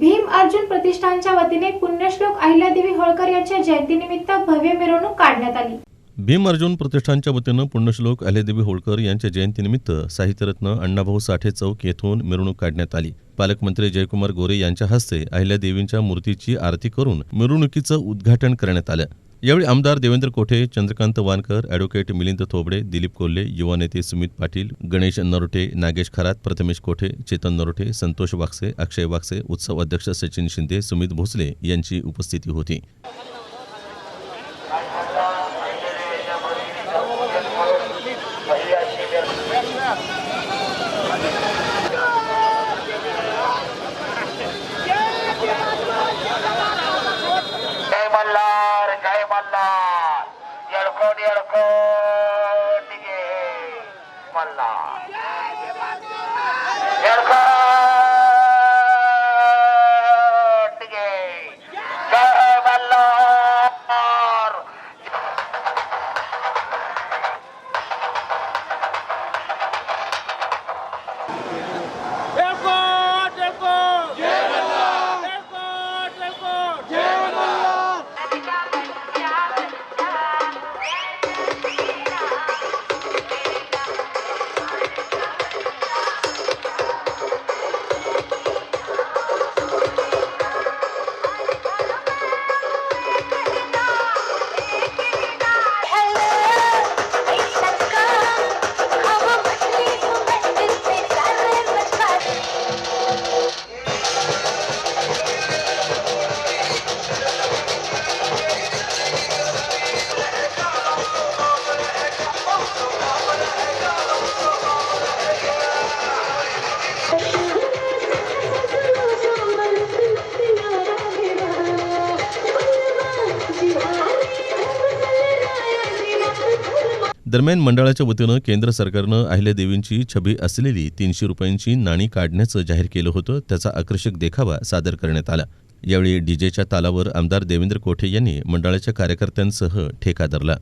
भीम अर्जुन प्रतिष्ठानच्या वतीने पुण्यश्लोक अहिल्यादेवी होळकर यांच्या जयंतीनिमित्त भव्य मिरवणूक काढण्यात आली. भीम अर्जुन प्रतिष्ठानच्या वतीनं पुण्यश्लोक अहिल्यादेवी होळकर यांच्या जयंतीनिमित्त साहित्यरत्न अण्णाभाऊ साठे चौक येथून मिरवणूक काढण्यात आली. पालकमंत्री जयकुमार गोरे यांच्या हस्ते अहिल्यादेवींच्या मूर्तीची आरती करून मिरवणुकीचं उद्घाटन करण्यात आलं. यावेळी आमदार देवेंद्र कोठे चंद्रकांत वानकर ॲडव्होकेट मिलिंद थोबडे दिलीप कोल्हे युवा नेते सुमित पाटील गणेश नरोटे नागेश खरात प्रथमेश कोठे चेतन नरोटे संतोष वागसे अक्षय वागसे उत्सव अध्यक्ष सचिन शिंदे सुमित भोसले यांची उपस्थिती होती. ಮಲ್ಲ. ಎಳ್ಕೊಂಡು ಎಳ್ಕೊಂಡಿಗೆ ಮಲ್ಲ. ಎಳ್ಕೊ दरम्यान मंडळाच्या वतीनं केंद्र सरकारनं अहिल्यादेवींची छबी असलेली तीनशे रुपयांची नाणी काढण्याचं जाहीर केलं होतं त्याचा आकर्षक देखावा सादर करण्यात आला. यावेळी डीजेच्या तालावर आमदार देवेंद्र कोठे यांनी मंडळाच्या कार्यकर्त्यांसह ठेका धरला.